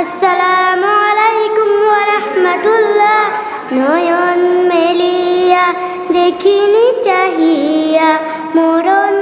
আসসালামু আলাইকুম ওয়া রাহমাতুল্লাহ নয়ন মেলিয়া দেখিনি চাহিয়া মরণ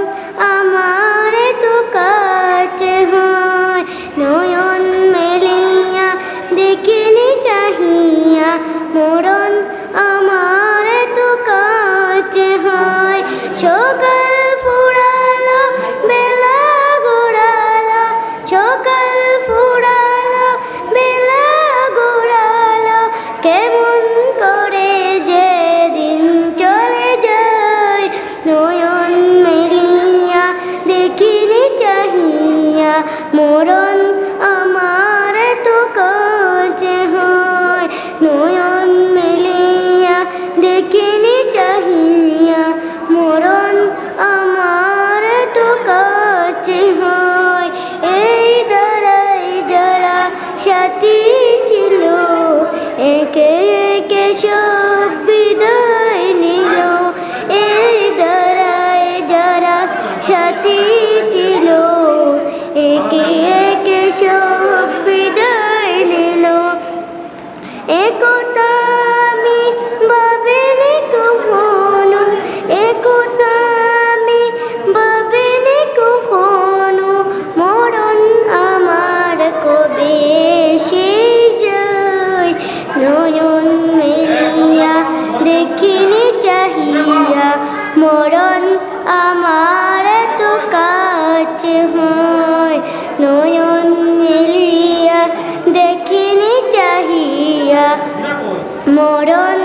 মরণ আমার তো কাছে হয়। নয়ন মেলিয়া দেখিনি চাহিয়া। মরণ আমার তো কাছে হয়। এই দাঁড়াই যারা সাথী ছিল, একে একে সব বিদায় নিল। এই দাঁড়ায় যারা সাথী মরণ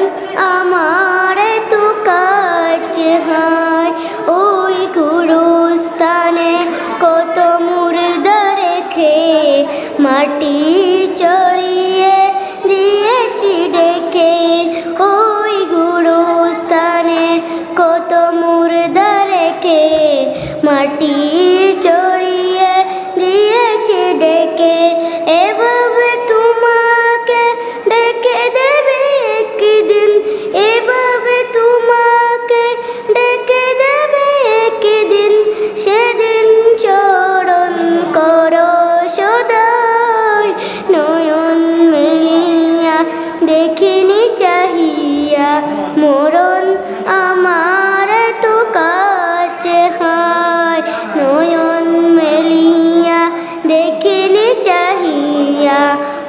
দেখিনি চাহিয়া,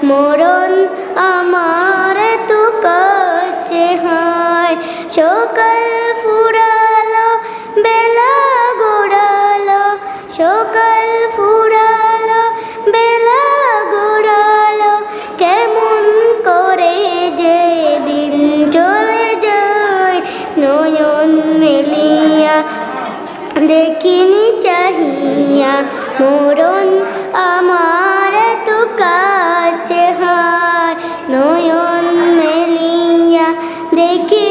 মরণ আমার তো কাছে হয় সকাল ফুরালো, বেলা গোড়ালো, সকাল ফুরালো, বেলা গোড়ালো। কেমন করে যে দিন চলে যায়, নয়ন মেলিয়া। দেখিনি চাহিয়া, মরণ আমার তো কাছে হয় নয়ন মেলিয়া দেখি